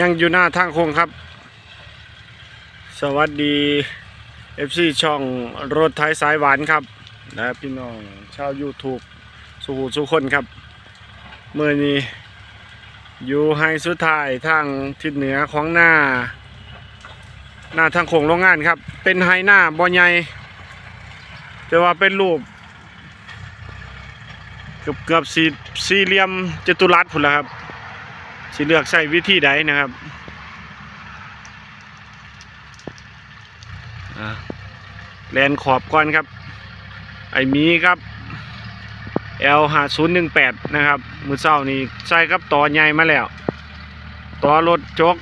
ยังอยู่หน้าทางโค้งครับ สวัสดี FC ช่องรถไทยสายหวานครับและพี่น้องชาว YouTube สุขุสุคนครับเมื่อนี้อยู่ไฮสุดท้ายทางทิศเหนือของหน้า หน้าทางโค้งโรงงานครับ เป็นไฮหน้าบอใหญ่แต่ว่าเป็นรูปเกือบเกือบสี่สี่เหลี่ยมจตุรัสพุ่นละครับ สิเลือกใช้วิธีใดนะครับแลนขอบก่อนครับ ไอมีครับ L ห้าศูนย์หนึ่งแปดนะครับ มือเศร้านี่ใส่ครับต่อใหญ่มาแล้ว ต่อรถจก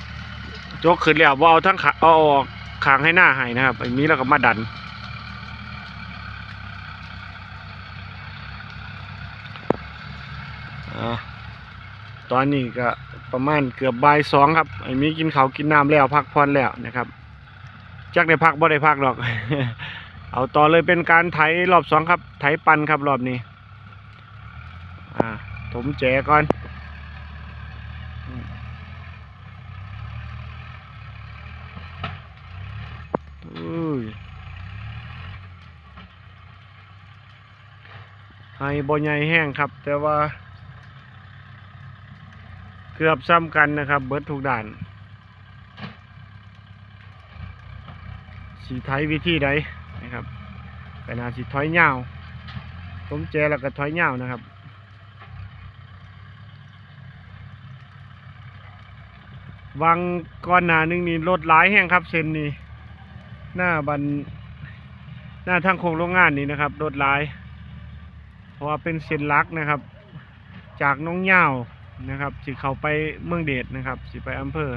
จกขึ้นแล้วว่าเอาทั้งขาเอาออกขางให้หน้าให้นะครับ ไอมีแล้วก็มาดัน ตอนนี้ก็ประมาณเกือบบ่ายสองครับไอ้มีกินเขาวกินน้ำแล้วพักผ่อนแล้วนะครับจักได้พักบ่ได้พักหรอก เอาต่อเลยเป็นการไถรอบสองครับ ไถปันครับรอบนี้ อ่าถมแจก่อนอู้ยให้บ่ใหญ่แห้งครับ แต่ว่า เกือบซ้ำกันนะครับ เบิดทุกด่านสีไทยวิธีใดนะครับขนาดสีถอยยาผมแจแล้วก็ถอยยานะครับวังก้อนหนาหนึงนี่รถหลายแห้งครับเส้นนี้หน้าบันหน้าทางโค้งโรงงานนี่นะครับรถหลาย เพราะว่าเป็นเส้นลักนะครับ จากน้องยา นะครับสิเข้าไปเมืองเดชนะครับ สิไปอำเภอ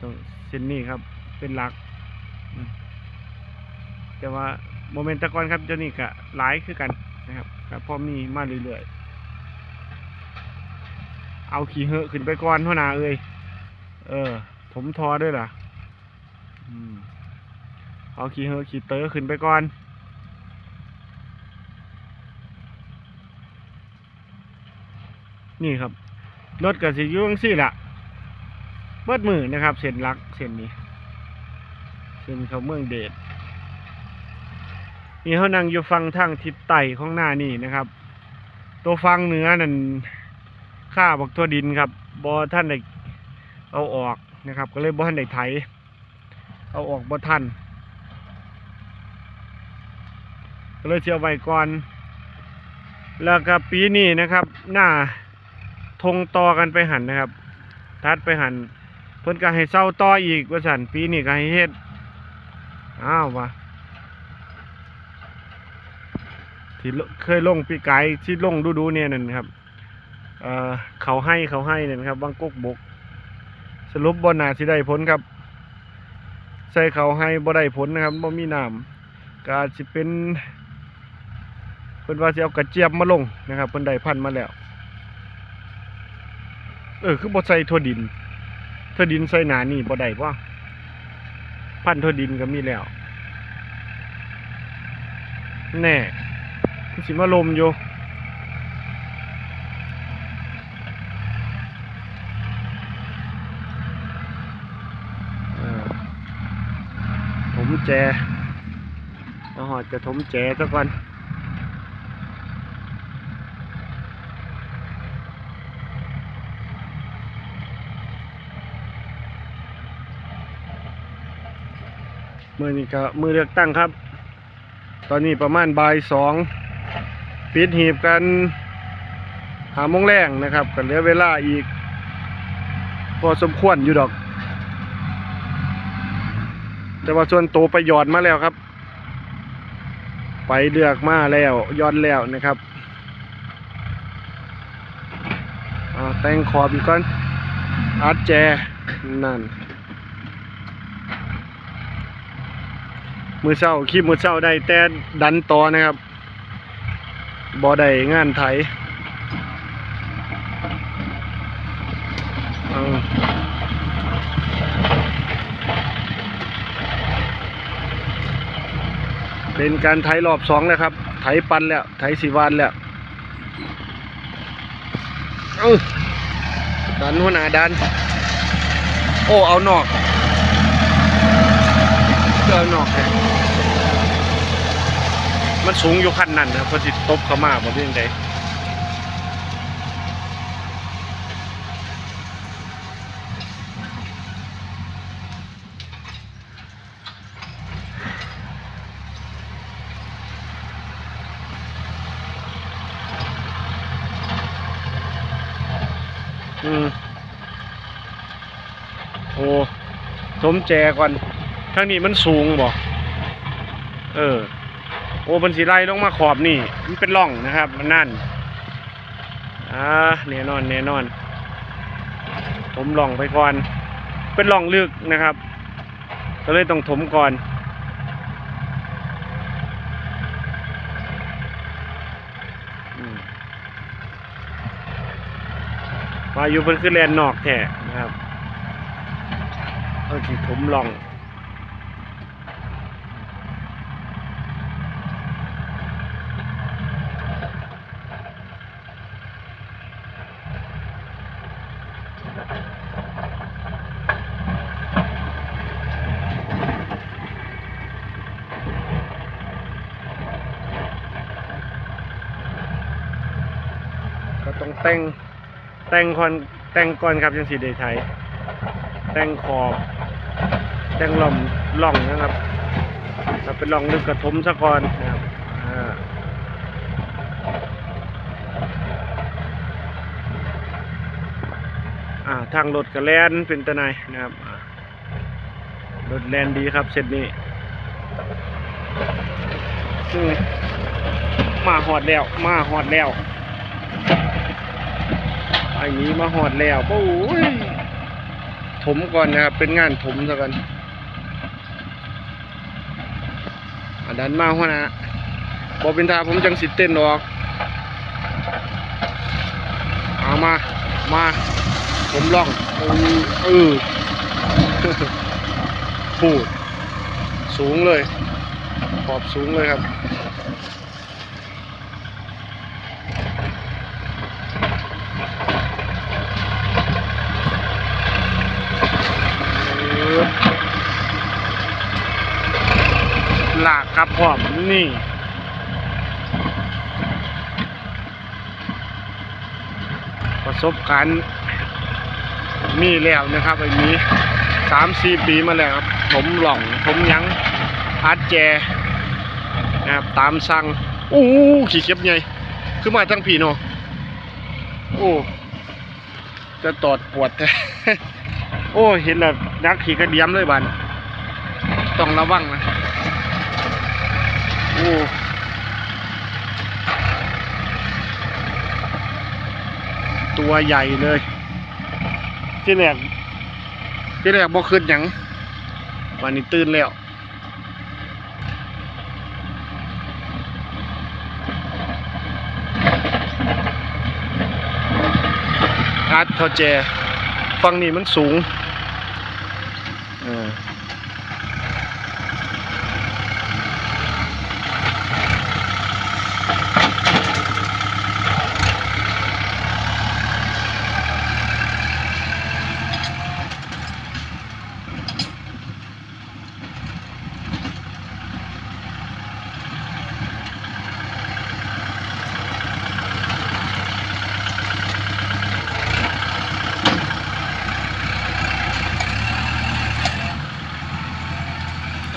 ตรงเส้นนี้ครับ เป็นหลัก แต่ว่าโมเมนต์ตะกอนครับเจ้านี่ก็หลายคือกันนะครับก็พอมีมาเรื่อยๆเอาขี่เหอะขึ้นไปก่อนเท่านาเอ้ยเออ ผมทอด้วยล่ะอืมเอาขี่เหอะขี่เตอขึ้นไปก่อนนี่ครับ รถกับสิยุ่งสี่ละเบิดมือนะครับ เส้นลักเส้นนี้ เส้นเขาเมืองเดชนี่เขานั่งอยู่ฟังทางทิศใต้ของหน้านี่นะครับ ตัวฟังเหนือนั่นข้าบอกตัวดินครับบอท่านได้เอาออกนะครับ ก็เลยบอท่านได้ไถ เอาออกบอท่านก็เลยเชียวไว้ก่อน แล้วก็ปีนี้นะครับ หน้า ทงต่อกันไปหันนะครับ ทัดไปหันเพิ่นก็ให้เศร้าต่ออีกว่าสันปีนี้ก็ให้เฮ็ดอ้าววะที่เคยลงปีกายที่ลงดูดูๆเนี่ยนั่นครับเอ่อเขาให้เขาให้เนี่ยนะครับบางกกบก สรุปบ่นาสิได้ผลครับ ใส่เขาให้บ่ได้ผลนะครับบ่มีน้ำก็จสิเป็นเพิ่นว่าสิเอากระเจี๊ยบมาลงนะครับเพิ่นได้พันมาแล้ว เออ คือบ่ใส่ทั่วดินทั่วดินใส่หนานี่บ่ได้ว่าพันทั่วดินก็มีแล้ว แน่สิมาลมอยู่เออถมแจเอาหอดจะถมแจซะก่อน มือนี้ก็มือเลือกตั้งครับ ตอนนี้ประมาณบ่ายสองปิดหีบกันหาโมงแรงนะครับกันเหลือเวลาอีก พอสมควรอยู่ดอก แต่ว่าส่วนโตวไปหยอดมาแล้วครับ ไปเลือกมาแล้วย้อนแล้วนะครับอ่าแต่งขอบอีกก่อนอาร์ตแจนั่น มือเศร้าคลิปมือเศร้าได้แต่ดันต่อนะครับบอได้งานไถเอาเป็นการไถรอบสองแล้วครับ ไถปันแล้ว ไถสีวานแล้วเอาดันหัวหน้าดัน โอ้ เอานอกก็เอานอกเลย มันสูงอยู่ขั้นนั้นนะเพอสิตตบเข้ามาบ่เรื่องใดอืมโอ้สมแจก่อนทางนี้มันสูงบ่เออ โอ้มันสีไล่ลงมาขอบนี่ มันเป็นร่องนะครับ มันนั่นอ่าแน่นอนแน่นอน ผมล่องไปก่อน เป็นร่องลึกนะครับ ก็เลยต้องถมก่อนมาอยู่เพิ่นคือแลนนอกแท้นะครับเอาที่ถมล่อง ก็ต้องแต่ง แต่งก่อนแต่งก่อนครับยังสีได้ใช้แต่งขอบแต่งหล่อมหล่องนะครับถ้าเป็นหล่องลึกกระทมซะก่อนนะครับอ่าทางรถกระแลนเป็นตะไนายนะครับรถแลนดีครับเสร็จนี้ซึ่งมาหอดแล้ว มาหอดแล้ว ไอ้นี้มาหอดแล้วโอ้ยถมก่อนนะครับ เป็นงานถมซะกันอันดันมาหัวนะบอเป็นทาผมจังสิเต้นออกเอามา มา ผมล่องเออเออพูดสูงเลย ขอบสูงเลยครับ หลากครั บพร้อมนี่ประสบการณ์มีแล้วนะครับไอ้นี้สามสี่ปีมาแล้วครับผมหล่องผมยังอาร์ตแจนะครับตามสั่งโอ้ขี่เข็บไงคือมาทั้งผีเนาะโอ้จะตอดปวดแท้โอ้เห็นแล้วนักขี่กระเดียมเลยบันต้องระวังนะ โอ้ตัวใหญ่เลย ที่แรกที่แรกบ่ขึ้นหยังวันนี้ตื่นแล้วอาร์ตเขาแจฟังนี่มันสูง เออ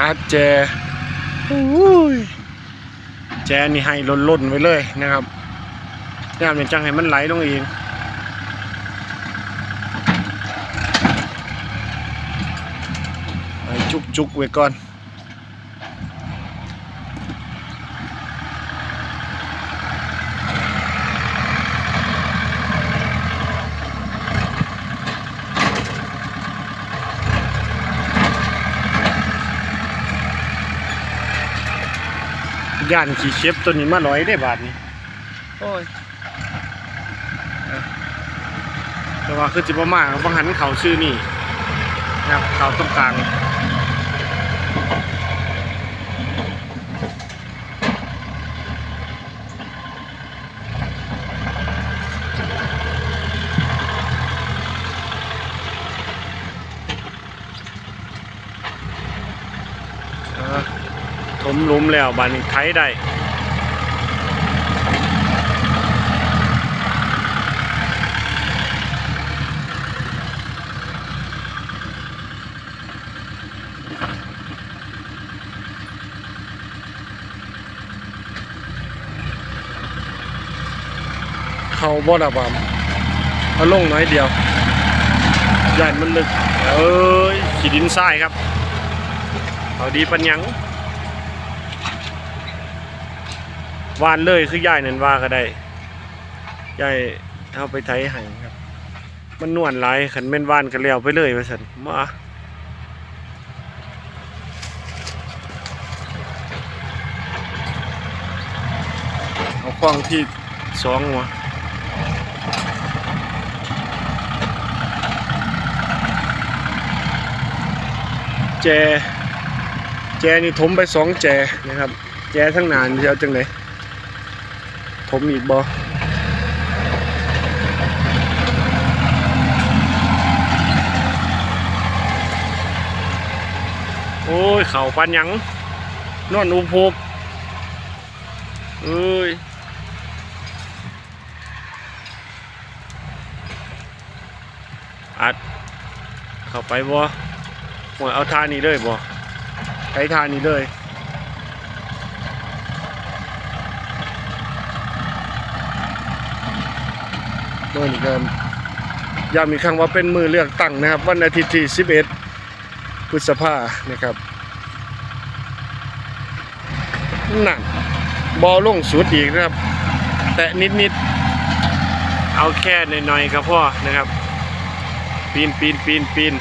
อาแจอุ้ยแจนี่ให้ล่นล่นๆไว้เลยนะครับยามเนี่ยจังให้มันไหลลงเองให้จุกจุกๆไว้ก่อน ย่านขี่เข็บตัวนี้มาร้อยได้บาทนี้โอ้ยเอ้าแต่ว่าคือจิบมาบังหันเขาชื่อนี่นะครับเขาตรงกลาง มลุมแล้วบานนี้ไถได้เขาบ่ระบำเอาลงน้อยเดียวย่านมันลึก เอ้ยขีดินทรายครับ เอาดีปัญญัง วานเลยคือย่ายนั่นว่าก็ได้ย่ายเอาไปไถให้ครับ มันนวลหลายขันแม่นวานก็แล้วไปเลยว่าสันมาเอาคล้องที่สองวะแจ แจนี่ถมไปสองแจนะครับ แจทั้งนานเดียวจังเลย ถมอีกบ่โอ้ย เข่าปันยัง นอนอุพุบเอ้ยอัด เข้าไปบ่หมดเอาท่านี้เลยบ่ใช้ทานี้เลย มื่อนี้ก็ย้ำอีกครั้งว่าเป็นมือเลือกตั้งนะครับ วันอาทิตย์ที่ 11 พฤษภานะครับนั่นบอลลงสุดอีกนะครับ แต่นิดๆเอาแค่หน่อยๆครับพ่อนะครับ ปีนปีนปีนปีน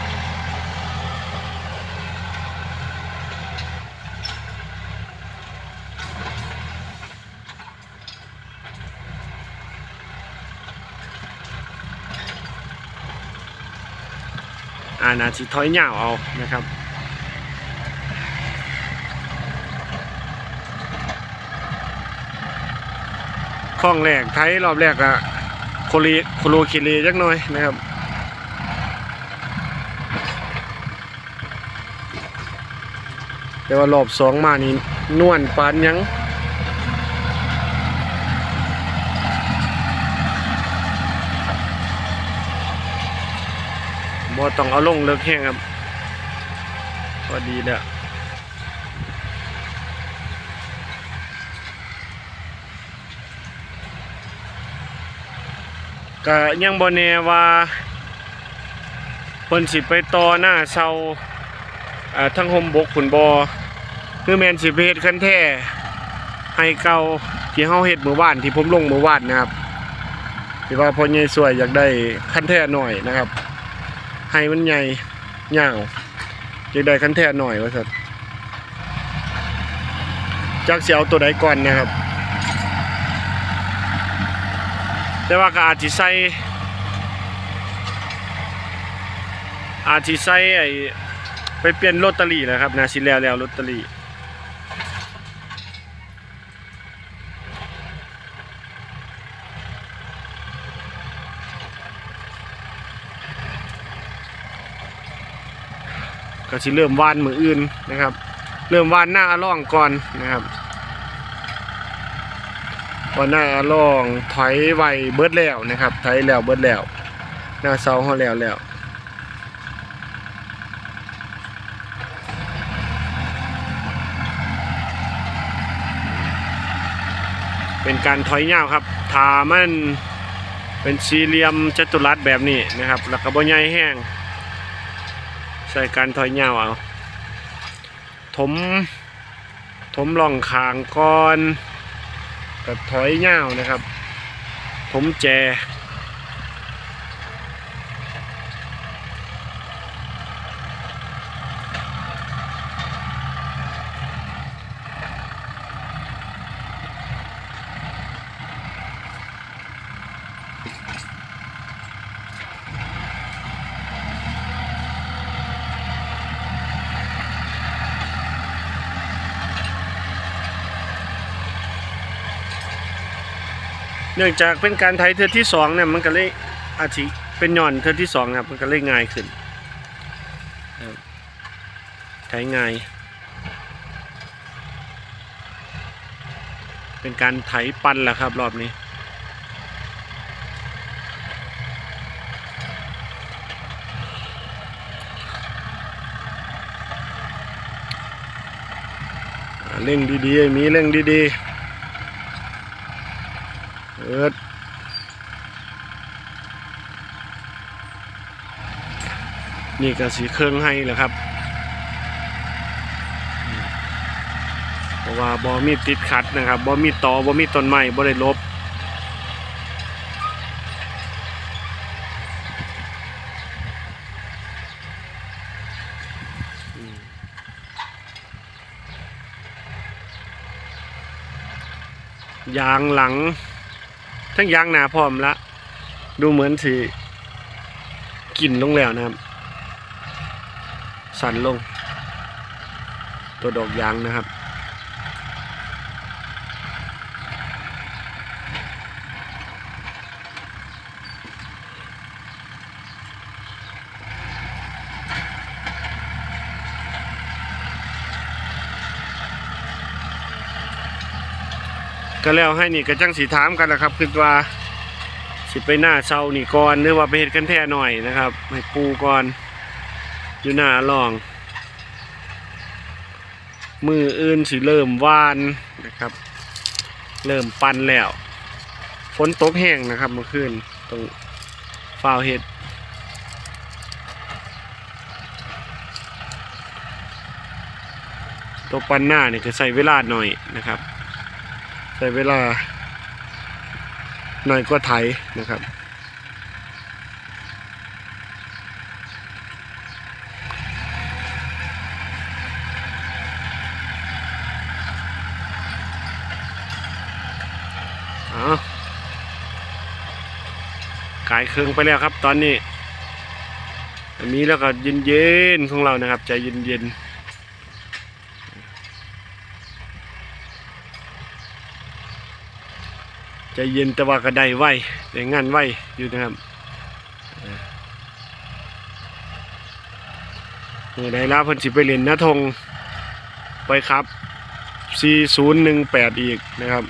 อานาสิถอยเหย่าเอานะครับข้องแรกไทยรอบแรกอะโคลีโคโลคิเลจักหน่อยนะครับแต่ว่ารอบสองมานี่นวลปานยัง บ่ต้องเอาลงเลิกแห้งครับพอดีแล้วก็ยังบ่แน่ว่าเพิ่นสิไปต่อหน้าเซาทั้งหมบกขุนบอคือแมนสิไปเฮ็ดคันแท้ให้เก่าที่เฮาเฮ็ดมื้อวานที่ผมลงมื้อวานนะครับที่ว่าพ่อใหญ่สวยอยากได้คันแท้หน่อยนะครับ ให้มันใหญ่ยาวจะได้คันแท้หน่อยว่าสัตจักเสียวตัวใดก่อนนะครับ แต่ว่าก็อาจจะใส่อาจจะใส่ไอไปเปลี่ยนลอตเตอรี่นะครับนะสิแล้วแล้วลอตเตอรี่ ก็สิเริ่มวานมืออื่นนะครับ เริ่มวานหน้าล่องก่อนนะครับวันหน้าล่องถอยไวเบิดแล้วนะครับถอยแล้วเบิดแล้วหน้าเสาเขาแล้วแล้วเป็นการถอยยาครับถามันเป็นสี่เหลี่ยมจัตุรัสแบบนี้นะครับ แล้วก็บ่ใหญ่แห้ง ใส่การถอยยาเอาถมถมล่องคางก่อนก็ถอยยานะครับถมแจ เนื่องจากเป็นการไถเทือที่สองเนี่ยมันก็เลยอาจจะเป็นหย่อนเทือที่สองนะครับมันก็เลยง่ายขึ้นครับไถง่าย เป็นการไถปันแหละครับรอบนี้อ่าเร่งดีๆไอ้หมีเร่งดีๆ เอิดนี่ก็สีเครื่องให้แหละครับ เพราะว่าบอมีติดขัดนะครับบอมีตอบอมีต้นไม้บอได้ลบยางหลัง ทั้งยางหนาพร้อมละ ดูเหมือนสิกินลงแล้วนะครับ สั่นลง ตัวดอกยางนะครับ ก็แล้วให้นี่ก็จังสีถามกันละครับคือว่าสิไปหน้าเซานี่ก่อนหรือว่าไปเห็ดกันแท่หน่อยนะครับให้ปูก่อนอยู่หน้าลอง มืออื่นสิเริ่มวานนะครับ เริ่มปันแล้วฝนตกแห้งนะครับเมื่อคืนตรงฟาวเห็ดตัวปันหน้านี่ก็ใส่เวลาหน่อยนะครับ ใช้เวลาหน่อยกว่าไถนะครับเอากายเครื่องไปแล้วครับตอนนี้ อันนี้แล้วก็เย็นๆของเรานะครับ ใจเย็นๆ ใจเย็นแต่ว่าก็ได้ไวได้งานไวอยู่นะครับเมื่อใดล้วเพิ่นสิไปเล่นนาทงไปครับ 4018 อีกนะครับ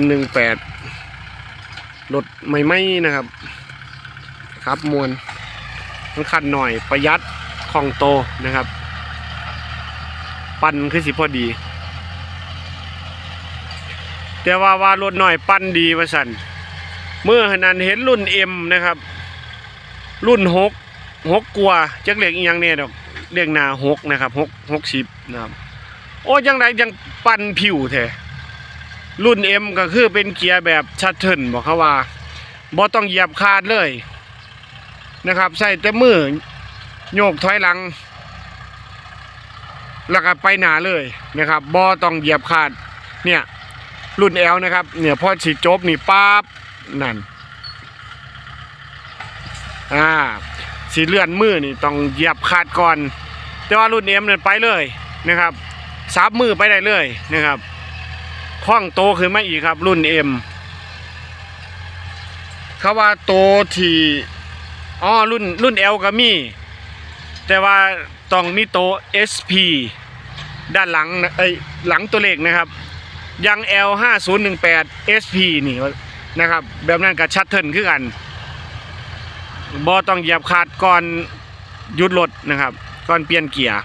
4018รถใหม่นะครับ ครับมวนมันคันหน่อยประหยัดคล่องโตนะครับ ปั่นคือสิพอดี แต่ว่าว่ารถหน่อยปั้นดีว่าสันเมื่อนั้นเห็นรุ่นเอ็มนะครับ รุ่นหกหกกว่าจักเรียกอีกอย่างเนี่ยดอกเรียกหนาหกนะครับหกหกสิบนะครับโอ้ยังไงยังปั้นผิวแท้รุ่นเอ็มก็คือเป็นเกียร์แบบชัดเทินบอกเขาว่าบ่ต้องเหยียบคาดเลยนะครับใส่แต่มือโยกถอยหลัง แล้วก็ไปหนาเลยนะครับบ่ต้องเหยียบคาดเนี่ย รุ่นแอลนะครับ เนี่ยพอฉีดจบนี่ปั๊บนั่นอ่าสีเลื่อนมือนี่ต้องเหยียบขาดก่อน แต่ว่ารุ่นเอ็มเนี่ยไปเลยนะครับซับมือไปได้เลยนะครับคล่องโตขึ้นมาอีกครับ รุ่นเอ็มเขาว่าโตที่อ๋อรุ่นรุ่นเอลก็มี แต่ว่าต้องมีโต SP ด้านหลังนะเอ้ยหลังตัวเลขนะครับ ยัง L 5 0 1 8 SP นี่นะครับ แบบนั้นกับชัดเทิลคือกันบอต้องเหยียบคาดก่อนหยุดรถนะครับ ก่อนเปลี่ยนเกียร์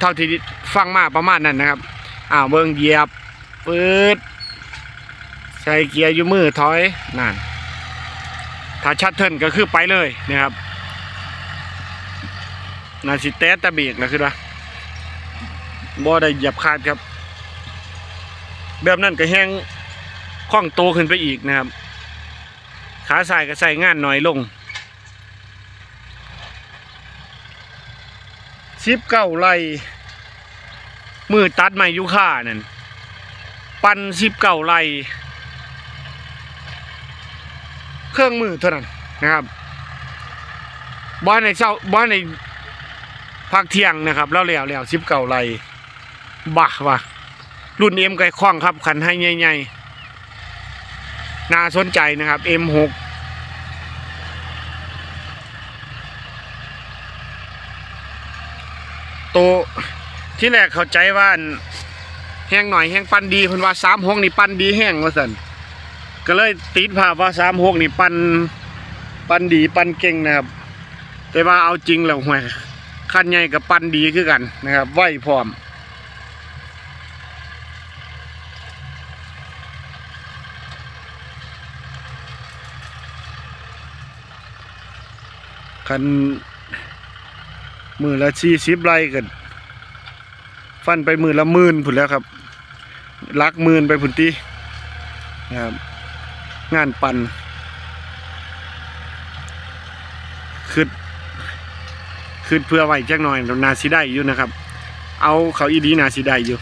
เท่าที่ฟังมาประมาณนั้นนะครับอ้าวเบิ่งเหยียบปืดใส่เกียร์อยู่มือถอยนั่นถ้าชัดเทิลก็คือไปเลยนะครับนาสิเตสตะเบียกนะคือว่าบ่ได้เหยียบคาดครับ แบบนั้นก็แห้งคล่องโตขึ้นไปอีกนะครับ ขาใส่ก็ใส่งานน้อยลงสิบเก้าไรมือตัดไม้ยูค่านั่นปันสิบเก้าไรเครื่องมือเท่านั้นนะครับบ้านในเช้าบ้านในพักเที่ยงนะครับ แล้วแล้วแล้วสิบเก้าไรบ้าว่ะ รุ่นเอ็มไก่คล้องครับคันให้ใหญ่ๆน่าสนใจนะครับ M6 ตัวที่แรกเข้าใจว่าแห้งหน่อยแห้งปั้นดีเพิ่นว่าสามหกนี่ปั้นดีแห้งว่าซั่นก็เลยติดภาพว่าสามหกนี่ปั้นปั้นดีปั้นเก่งนะครับ แต่ว่าเอาจริงแล้วห่วยคันใหญ่กับปั้นดีคือกันนะครับไหวพร้อม คันมือละสี่สิบไร่กันฟันไปมือละหมื่นผุนแล้วครับลักหมื่นไปผุนตีนะครับงานปันคือคือเพื่อไหวจักหน่อยนาสิได้อยู่นะครับ เอาเขาอีดีนาสิได้อยู่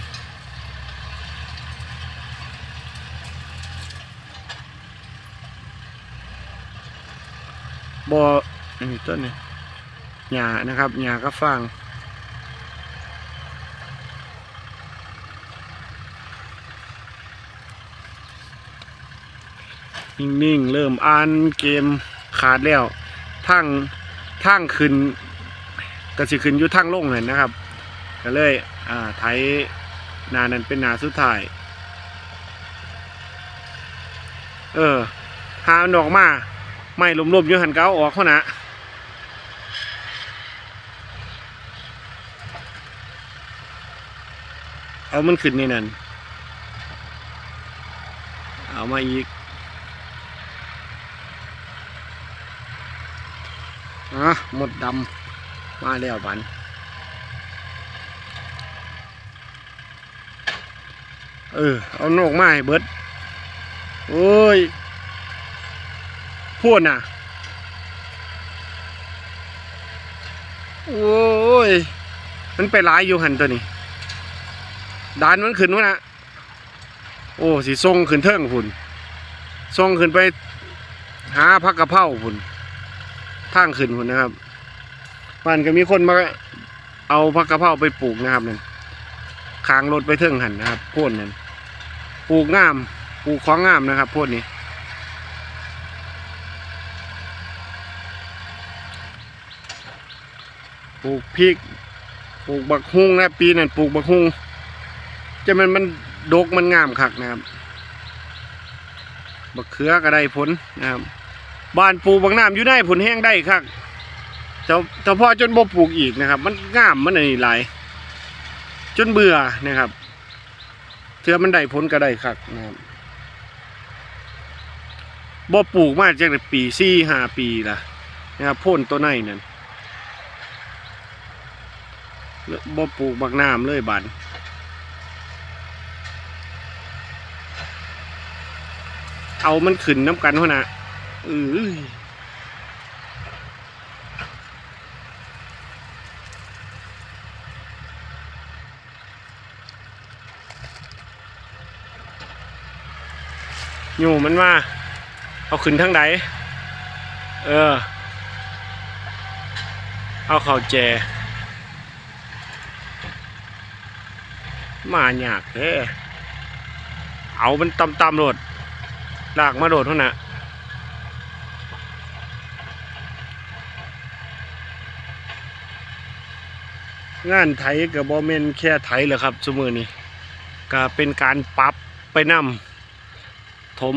บออั นนี้ต้นนี่หญ้านะครับหญ้าก็ฟางนิ่งๆ เริ่มอ่านเกมขาดแล้วทางทางขึ้นก็สิขึ้นอยู่ทางลงเลยนะครับ ก็เลย อ่าไถนานั้นเป็นนาสุดท้าย เออ หามันออกมา ไม่รวมๆอยู่หันเก้าออกเขานะ เอามันขึ้นในนั้นเอามาอีกอะหมดดำ มาแล้วบันเออ เอานกมาเบิด โอ้ยพูดน่ะ โอ้ย มันไปหลายอยู่หันตัวนี้ ดานมันขึ้นวะนะโอ้สิทรงขึ้นเทิงพุ่นทรงขึ้นไป หาพักกระเพราพุ่นทางขึ้นพุ่นนะครับบ้านก็มีคนมาเอาพักกระเพราไปปลูกนะครับนั่นคางรถไปเทิงหันนะครับพ่นนั่นปลูกงาม ปลูกของงามนะครับพ่นนี้ปลูกพริกปลูกบักฮุงนะปีนั้นปลูกบักฮุง จะมันมันดกมันงามคักนะครับบักเขือก็ได้ผลนะครับบ้านปลูกบักน้ำอยู่ได้ผลแห้งได้คักแต่แต่พอจนบ่ปลูกอีกนะครับ มันงามมันอะไรหลายจนเบื่อนะครับเทื่อมันได้ผลก็ได้คักนะครับบ่ปลูกมาจากปีสี่ห้าปีละนะครับพ่นตัวในนั่นบ่ปลูกบักน้ำเลยบัน เอามันขึ้นน้ำกันหัวนะเอออยู่มันว่าเอาขึ้นทั้งใดเออ เอาเข่าแจ มาหยากแท้เอามันตำตำโดด ลากมาโดดเท่านั้นงานไถกับบอเมนแค่ไถเหรอครับสมือนี้ก็เป็นการปรับไปนำถม